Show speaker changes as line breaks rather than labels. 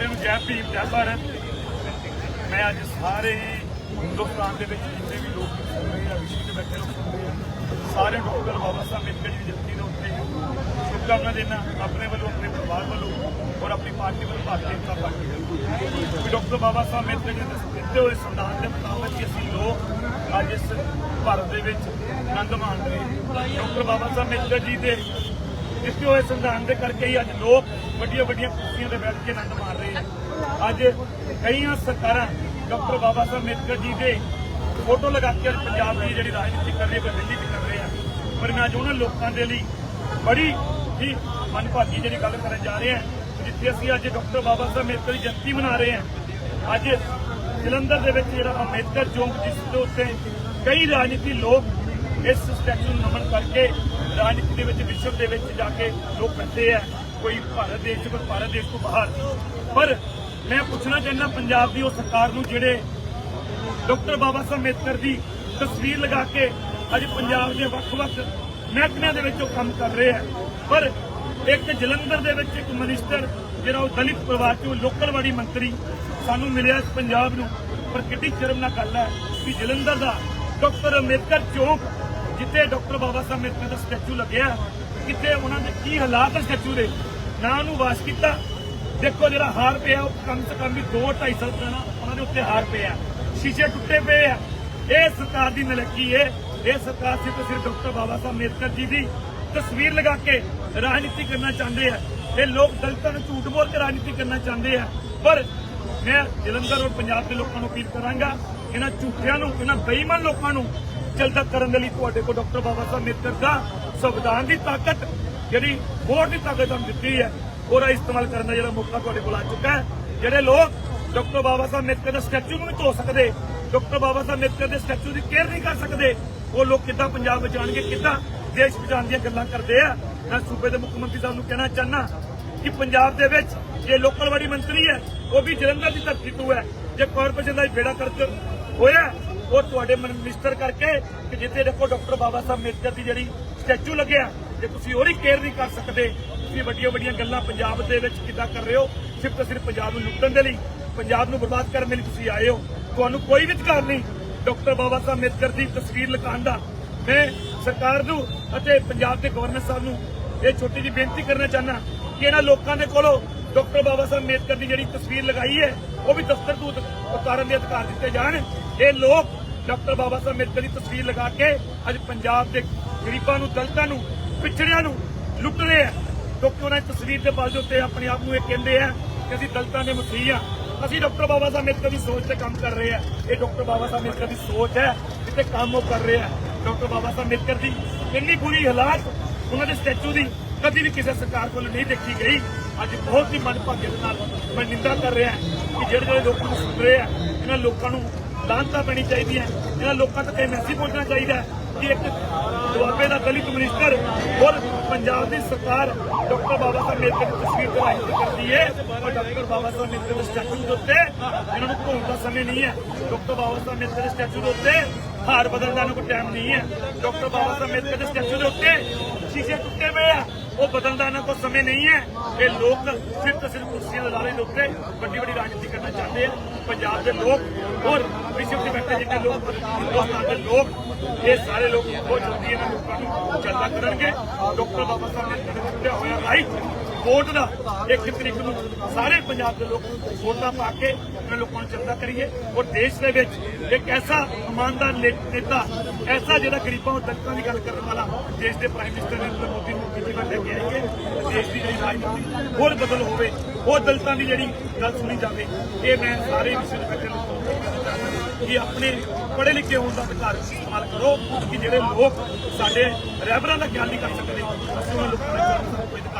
ਸਾਰਿਆਂ ਨੂੰ ਜੈ ਭੀਮ, ਜੈ ਭਾਰਤ। ਮੈਂ ਅੱਜ ਸਾਰੇ ਹੀ ਹਿੰਦੁਸਤਾਨ ਦੇ ਵਿੱਚ ਜਿੰਨੇ ਵੀ ਲੋਕ ਸੁਣ ਰਹੇ ਆ ਵਿਸ਼ੇ ਤੇ ਬੈਠੇ ਲੋਕ ਸੁਣ ਰਹੇ ਆ ਸਾਰੇ ਡਾਕਟਰ ਬਾਬਾ ਸਾਹਿਬ ਅੰਬੇਦਕਰ ਜੀ ਦੀ ਜਯੰਤੀ ਦੇ ਉੱਤੇ ਸ਼ੁਭਕਾਮਨਾ ਦੇਣਾ ਆਪਣੇ ਵੱਲੋਂ, ਆਪਣੇ ਪਰਿਵਾਰ ਵੱਲੋਂ ਔਰ ਆਪਣੀ ਪਾਰਟੀ ਵੱਲੋਂ ਭਾਰਤੀ ਜਨਤਾ ਪਾਰਟੀ ਵੱਲੋਂ। ਡਾਕਟਰ ਬਾਬਾ ਸਾਹਿਬ ਅੰਬੇਦਕਰ ਜੀ ਦੇ ਦਿੱਤੇ ਹੋਏ ਸੰਵਿਧਾਨ ਦੇ ਮੁਤਾਬਕ ਹੀ ਅਸੀਂ ਲੋਕ ਅੱਜ ਇਸ ਭਾਰਤ ਦੇ ਵਿੱਚ ਆਨੰਦ ਮਾਣ ਰਹੇ ਹਾਂ। ਡਾਕਟਰ ਬਾਬਾ ਸਾਹਿਬ ਅੰਬੇਦਕਰ ਜੀ ਦੇ ਦਿੱਤੇ ਹੋਏ ਸੰਵਿਧਾਨ ਦੇ ਕਰਕੇ ਹੀ ਅੱਜ ਲੋਕ ਵੱਡੀਆਂ ਵੱਡੀਆਂ ਕੁਰਸੀਆਂ ਤੇ ਬੈਠ ਕੇ ਆਨੰਦ ਮਾਣ ਰਹੇ ਹਨ ਅੱਜ ਕਈਆਂ ਸਰਕਾਰਾਂ, ਡਾਕਟਰ ਬਾਬਾ ਸਾਹਿਬ ਅੰਬੇਦਕਰ ਜੀ ਦੇ ਫੋਟੋ ਲਗਾ ਕੇ ਅੱਜ ਪੰਜਾਬ ਦੀ ਜਿਹੜੀ ਰਾਜਨੀਤੀ ਕਰ ਰਹੀ ਹੈ ਦਿੱਲੀ ਚ ਕਰ ਰਹੇ ਆ। ਪਰ ਮੈਂ ਅੱਜ ਉਹਨਾਂ ਲੋਕਾਂ ਦੇ ਲਈ ਬੜੀ ਹੀ ਮਨਭਾਗੀ ਜਿਹੜੀ ਗੱਲ ਕਰਨ ਜਾ ਰਹੇ ਹਾਂ, ਜਿੱਥੇ ਅਸੀਂ ਅੱਜ ਡਾਕਟਰ ਬਾਬਾ ਸਾਹਿਬ ਅੰਬੇਦਕਰ ਦੀ ਜਯੰਤੀ ਮਨਾ ਰਹੇ ਹਾਂ। ਅੱਜ ਜਲੰਧਰ ਦੇ ਵਿੱਚ ਜਿਹੜਾ ਅੰਬੇਦਕਰ ਚੌਂਕ, ਜਿਸ ਦੇ ਉੱਤੇ ਕਈ ਰਾਜਨੀਤੀ ਲੋਕ ਇਸ ਸਟੈਚੂ ਨੂੰ ਨਮਨ ਕਰਕੇ ਰਾਜਨੀਤੀ ਦੇ ਵਿੱਚ, ਵਿਸ਼ਵ ਦੇ ਵਿੱਚ ਜਾ ਕੇ ਲੋਕ ਕਰਦੇ ਆ, ਕੋਈ ਭਾਰਤ ਦੇਸ਼ 'ਚ ਕੋਈ ਭਾਰਤ ਦੇਸ਼ ਤੋਂ ਬਾਹਰ। ਪਰ ਮੈਂ ਪੁੱਛਣਾ ਚਾਹੁੰਦਾ ਪੰਜਾਬ ਦੀ, ਉਹ ਸਰਕਾਰ ਨੂੰ ਜਿਹੜੇ ਡਾਕਟਰ ਬਾਬਾ ਸਾਹਿਬ ਅੰਬੇਦਕਰ ਦੀ ਤਸਵੀਰ ਲਗਾ ਕੇ ਅੱਜ ਪੰਜਾਬ ਦੇ ਵੱਖ-ਵੱਖ ਮਹਿਕਮਿਆਂ ਦੇ ਵਿੱਚ ਉਹ ਕੰਮ ਕਰ ਰਹੇ ਆ। ਪਰ ਇੱਕ ਜਲੰਧਰ ਦੇ ਵਿੱਚ ਇੱਕ ਮਿਨਿਸਟਰ, ਜਿਹੜਾ ਉਹ ਦਲਿਤ ਪਰਿਵਾਰ ਚੋਂ ਲੋਕਲਵਾੜੀ ਮੰਤਰੀ ਸਾਨੂੰ ਮਿਲਿਆ ਪੰਜਾਬ ਨੂੰ। ਪਰ ਕਿੱਡੀ ਸ਼ਰਮ ਨਾਲ ਗੱਲ ਹੈ ਕਿ ਜਲੰਧਰ ਦਾ ਡਾਕਟਰ ਅੰਬੇਦਕਰ ਚੌਂਕ ਜਿੱਥੇ ਡਾਕਟਰ ਬਾਬਾ ਸਾਹਿਬ ਅੰਬੇਦਕਰ ਦਾ ਸਟੈਚੂ ਲੱਗਿਆ, ਕਿੱਥੇ ਉਹਨਾਂ ਦੇ ਕੀ ਹਾਲਾਤ ਹੈ ਸਟੈਚੂ ਦੇ? ਨਾ ਉਹਨੂੰ ਵਾਸ਼ ਕੀਤਾ। ਦੇਖੋ ਜਿਹੜਾ ਹਾਰ ਪਿਆ, ਉਹ ਕਮ ਸੇ ਕਮ ਵੀ 2 2.5 ਸਾਲ ਪੁਰਾਣਾ ਉਹਨਾਂ ਦੇ ਉੱਤੇ ਹਾਰ ਪਿਆ। ਸ਼ੀਸ਼ੇ ਟੁੱਟੇ ਪਏ ਆ। ਇਹ ਸਰਕਾਰ ਦੀ ਨਲਕੀ ਹੈ ਇਹ ਸਰਕਾਰ ਸਿਰਫ ਸਿਰਫ ਡਾਕਟਰ ਬਾਬਾ ਸਾਹਿਬ ਅੰਬੇਦਕਰ ਜੀ ਦੀ ਤਸਵੀਰ ਲਗਾ ਕੇ ਰਾਜਨੀਤੀ ਕਰਨਾ ਚਾਹੁੰਦੇ ਆ। ਇਹ ਲੋਕ ਦਲਿਤਾਂ ਨੂੰ ਝੂਠ ਬੋਲ ਕੇ ਰਾਜਨੀਤੀ ਕਰਨਾ ਚਾਹੁੰਦੇ ਆ। ਪਰ ਮੈਂ ਜਲੰਧਰ ਔਰ ਪੰਜਾਬ ਦੇ ਲੋਕਾਂ ਨੂੰ ਅਪੀਲ ਕਰਾਂਗਾ, ਇਹਨਾਂ ਝੂਠਿਆਂ ਨੂੰ, ਇਹਨਾਂ ਬੇਈਮਾਨ ਲੋਕਾਂ ਨੂੰ ਚਲਦਾ ਕਰਨ ਦੇ ਲਈ ਤੁਹਾਡੇ ਕੋਲ ਡਾਕਟਰ ਬਾਬਾ ਸਾਹਿਬ ਅੰਬੇਦਕਰ ਦਾ ਸੰਵਿਧਾਨ ਦੀ ਤਾਕਤ, ਜਿਹੜੀ ਵੋਟ ਦੀ ਤਾਕਤ ਤੁਹਾਨੂੰ ਦਿੱਤੀ ਹੈ, ਉਹਦਾ ਇਸਤੇਮਾਲ ਕਰਨ ਦਾ ਜਿਹੜਾ ਮੌਕਾ ਤੁਹਾਡੇ ਕੋਲ ਆ ਚੁੱਕਾ ਹੈ। ਜਿਹੜੇ ਲੋਕ ਡਾਕਟਰ ਬਾਬਾ ਸਾਹਿਬ ਅੰਬੇਦਕਰ ਦੇ ਸਟੈਚੂ ਨੂੰ ਨਹੀਂ ਧੋ ਸਕਦੇ, ਡਾਕਟਰ ਬਾਬਾ ਸਾਹਿਬ ਅੰਬੇਦਕਰ ਦੇ ਸਟੈਚੂ ਦੀ ਕੇਅਰ ਨਹੀਂ ਕਰ ਸਕਦੇ, ਉਹ ਲੋਕ ਕਿੱਦਾਂ ਪੰਜਾਬ ਵਿੱਚ ਬਚਾਉਣਗੇ ਕਿੱਦਾਂ ਦੇਸ਼ ਬਚਾਉਣ ਦੀਆਂ ਗੱਲਾਂ ਕਰਦੇ ਆ। ਮੈਂ ਸੂਬੇ ਦੇ ਮੁੱਖ ਮੰਤਰੀ ਸਾਹਿਬ ਨੂੰ ਕਹਿਣਾ ਚਾਹਨਾ ਕਿ ਪੰਜਾਬ ਦੇ ਵਿੱਚ ਜੇ ਲੋਕਲ ਵਾੜੀ ਮੰਤਰੀ ਹੈ, ਉਹ ਵੀ ਜਲੰਧਰ ਦੀ ਧਰਤੀ ਤੋਂ ਹੈ, ਜੇ ਕਾਰਪੋਰੇਸ਼ਨ ਦਾ ਬੇੜਾ ਕਰਕ ਹੋਇਆ ਉਹ ਤੁਹਾਡੇ ਮਿਨਿਸਟਰ ਕਰਕੇ ਕਿ ਜਿੱਥੇ ਦੇਖੋ ਡਾਕਟਰ ਬਾਬਾ ਸਾਹਿਬ ਅੰਬੇਦਕਰ ਦੀ ਜਿਹੜੀ ਸਟੈਚੂ ਲੱਗਿਆ ਜੇ ਤੁਸੀਂ ਉਹਦੀ ਕੇਅਰ ਨਹੀਂ ਕਰ ਸਕਦੇ, ਤੁਸੀਂ ਵੱਡੀਆਂ ਵੱਡੀਆਂ ਗੱਲਾਂ ਪੰਜਾਬ ਦੇ ਵਿੱਚ ਕਿੱਦਾਂ ਕਰ ਰਹੇ ਹੋ, ਸਿਰਫ ਤਾਂ ਸਿਰਫ ਪੰਜਾਬ ਨੂੰ ਲੁੱਟਣ ਦੇ ਲਈ, ਪੰਜਾਬ ਨੂੰ ਬਰਬਾਦ ਕਰਨ ਦੇ ਲਈ ਤੁਸੀਂ ਆਏ ਹੋ। ਤੁਹਾਨੂੰ ਕੋਈ ਵੀ ਅਧਿਕਾਰ ਨਹੀਂ ਡਾਕਟਰ ਬਾਬਾ ਸਾਹਿਬ ਅੰਬੇਦਕਰ ਦੀ ਤਸਵੀਰ ਲਗਾਉਣ ਦਾ। ਮੈਂ ਸਰਕਾਰ ਨੂੰ ਅਤੇ ਪੰਜਾਬ ਦੇ ਗਵਰਨਰ ਸਾਹਿਬ ਨੂੰ ਇਹ ਛੋਟੀ ਜਿਹੀ ਬੇਨਤੀ ਕਰਨਾ ਚਾਹਨਾ ਕਿ ਇਹਨਾਂ ਲੋਕਾਂ ਦੇ ਕੋਲੋਂ ਡਾਕਟਰ ਬਾਬਾ ਸਾਹਿਬ ਅੰਬੇਦਕਰ ਦੀ ਜਿਹੜੀ ਤਸਵੀਰ ਲਗਾਈ ਹੈ, ਉਹ ਵੀ ਦਫ਼ਤਰ ਤੋਂ ਉਤਾਰਨ ਦੇ ਅਧਿਕਾਰ ਦਿੱਤੇ ਜਾਣ। ਇਹ ਲੋਕ ਡਾਕਟਰ ਬਾਬਾ ਸਾਹਿਬ ਅੰਬੇਦਕਰ ਦੀ ਤਸਵੀਰ ਲਗਾ ਕੇ ਅੱਜ ਪੰਜਾਬ ਦੇ ਗਰੀਬਾਂ ਨੂੰ, ਦਲਿਤਾਂ ਨੂੰ, ਪਿਛੜਿਆਂ ਨੂੰ ਲੁੱਟ ਰਹੇ ਆ। ਕਿਉਂਕਿ ਉਹਨਾਂ ਦੀ ਤਸਵੀਰ ਦੇ ਬਾਅਦ ਉੱਤੇ ਆਪਣੇ ਆਪ ਨੂੰ ਇਹ ਕਹਿੰਦੇ ਆ ਕਿ ਅਸੀਂ ਦਲਿਤਾਂ ਦੇ ਮਸੀਹ ਆ। ਅਸੀਂ ਡਾਕਟਰ ਬਾਬਾ ਸਾਹਿਬ ਅੰਬੇਦਕਰ ਦੀ ਸੋਚ ਤੇ ਕੰਮ ਕਰ ਰਹੇ ਆ। ਇਹ ਡਾਕਟਰ ਬਾਬਾ ਸਾਹਿਬ ਅੰਬੇਦਕਰ ਦੀ ਸੋਚ ਹੈ ਜਿੱਤੇ ਕੰਮ ਉਹ ਕਰ ਰਹੇ ਆ। ਡਾਕਟਰ ਬਾਬਾ ਸਾਹਿਬ ਅੰਬੇਦਕਰ ਦੀ ਇੰਨੀ ਬੁਰੀ ਹਾਲਾਤ, ਉਹਨਾਂ ਦੇ ਸਟੈਚੂ ਦੀ ਕਦੀ ਵੀ ਕਿਸੇ ਸਰਕਾਰ ਕੋਲ ਨਹੀਂ ਦੇਖੀ ਗਈ। ਅੱਜ ਬਹੁਤ ਹੀ ਮਨਭਾਗੇ ਦੇ ਨਾਲ ਮੈਂ ਨਿੰਦਾ ਕਰ ਰਿਹਾ ਕਿ ਜਿਹੜੇ ਜਿਹੜੇ ਲੋਕਾਂ ਨੂੰ ਸੁਣ ਰਹੇ ਆ, ਇਹਨਾਂ ਲੋਕਾਂ ਨੂੰ ਲਾਂਤਾ ਪੈਣੀ ਚਾਹੀਦੀ ਹੈ। ਇਹਨਾਂ ਲੋਕਾਂ ਤੱਕ ਇਹ ਮੈਸੇਜ ਪਹੁੰਚਣਾ ਚਾਹੀਦਾ ਹੈ ਕਿ ਇੱਕ ਦੁਆਬੇ ਦਾ ਦਲਿਤ ਮਿਨਿਸਟਰ ਔਰ ਪੰਜਾਬ ਦੀ ਸਰਕਾਰ ਡਾਕਟਰ ਬਾਬਾ ਸਾਹਿਬ ਅੰਬੇਦਕਰ ਦੀ ਤਸਵੀਰ ਤੇ ਰਾਜਨੀਤੀ ਕਰਦੀ ਹੈ? ਔਰ ਡਾਕਟਰ ਬਾਬਾ ਸਾਹਿਬ ਅੰਬੇਦਕਰ ਦੇ ਸਟੈਚੂ ਦੇ ਉੱਤੇ ਇਹਨਾਂ ਨੂੰ ਧੋਣ ਦਾ ਸਮੇਂ ਨਹੀਂ ਹੈ, ਡਾਕਟਰ ਬਾਬਾ ਸਾਹਿਬ ਅੰਬੇਦਕਰ ਦੇ ਸਟੈਚੂ ਦੇ ਉੱਤੇ ਹਾਰ ਬਦਲਣ ਦਾ ਨੂੰ ਕੋਈ ਟਾਈਮ ਨਹੀਂ ਹੈ। ਡਾਕਟਰ ਬਾਬਾ ਸਾਹਿਬ ਅੰਬੇਦਕਰ ਦੇ ਸਟੈਚੂ ਦੇ ਉੱਤੇ ਸ਼ੀਸ਼ੇ ਟੁੱਟੇ ਪਏ ਆ। ਉਹ ਬਦਲਦਾ ਇਹਨਾਂ ਕੋਲ ਸਮੇਂ ਨਹੀਂ ਹੈ। ਇਹ ਲੋਕ ਸਿਰਫ ਤੇ ਸਿਰਫ ਕੁਰਸੀਆਂ ਦੇ ਲਾਰੇ ਦੇ ਉੱਤੇ ਵੱਡੀ ਵੱਡੀ ਰਾਜਨੀਤੀ ਕਰਨਾ ਚਾਹੁੰਦੇ ਆ। ਪੰਜਾਬ ਦੇ ਲੋਕ ਔਰ ਵਿਸ਼ਵ ਦੇ ਬੈਠੇ ਜਿੰਨੇ ਲੋਕ ਹਿੰਦੁਸਤਾਨ ਦੇ ਲੋਕ ਇਹ ਸਾਰੇ ਲੋਕ ਬਹੁਤ ਜਲਦੀ ਇਹਨਾਂ ਲੋਕਾਂ ਨੂੰ ਚੱਲਦਾ ਕਰਨਗੇ ਡਾਕਟਰ ਬਾਬਾ ਸਾਹਿਬ ਵੋਟ ਦਾ ਇੱਕ ਤਰੀਕ ਨੂੰ ਸਾਰੇ ਪੰਜਾਬ ਦੇ ਲੋਕ ਵੋਟਾਂ ਪਾ ਕੇ ਆਪਣੇ ਲੋਕਾਂ ਨੂੰ ਚੱਲਦਾ ਕਰੀਏ। ਔਰ ਦੇਸ਼ ਦੇ ਵਿੱਚ ਇੱਕ ਐਸਾ ਇਮਾਨਦਾਰ ਨੇਤਾ ਐਸਾ ਜਿਹੜਾ ਗਰੀਬਾਂ ਔਰ ਦਲਿਤਾਂ ਦੀ ਗੱਲ ਕਰਨ ਵਾਲਾ ਦੇਸ਼ ਦੇ ਪ੍ਰਾਈਮ ਮਿਨਿਸਟਰ ਨਰਿੰਦਰ ਮੋਦੀ ਨੂੰ ਕਿਤੇ ਵਾਰ ਲੈ ਕੇ ਆਈਏ, ਦੇਸ਼ ਦੀ ਜਿਹੜੀ ਰਾਜਨੀਤੀ ਹੋਰ ਬਦਲ ਹੋਵੇ ਉਹ ਦਲਿਤਾਂ ਦੀ ਜਿਹੜੀ ਗੱਲ ਸੁਣੀ ਜਾਵੇ, ਇਹ ਮੈਂ ਸਾਰੇ ਵਿਸ਼ੇ ਬੈਠੇ ਨੂੰ ਕਿ ਆਪਣੇ ਪੜ੍ਹੇ ਲਿਖੇ ਹੋਣ ਦਾ ਅਧਿਕਾਰ ਇਸਤੇਮਾਲ ਕਰੋ, ਕਿ ਜਿਹੜੇ ਲੋਕ ਸਾਡੇ ਰਹਿਬਰਾਂ ਦਾ ਗਿਆਨ ਨਹੀਂ ਕਰ ਸਕਦੇ, ਅਸੀਂ ਉਹਨਾਂ ਲੋਕਾਂ ਦਾ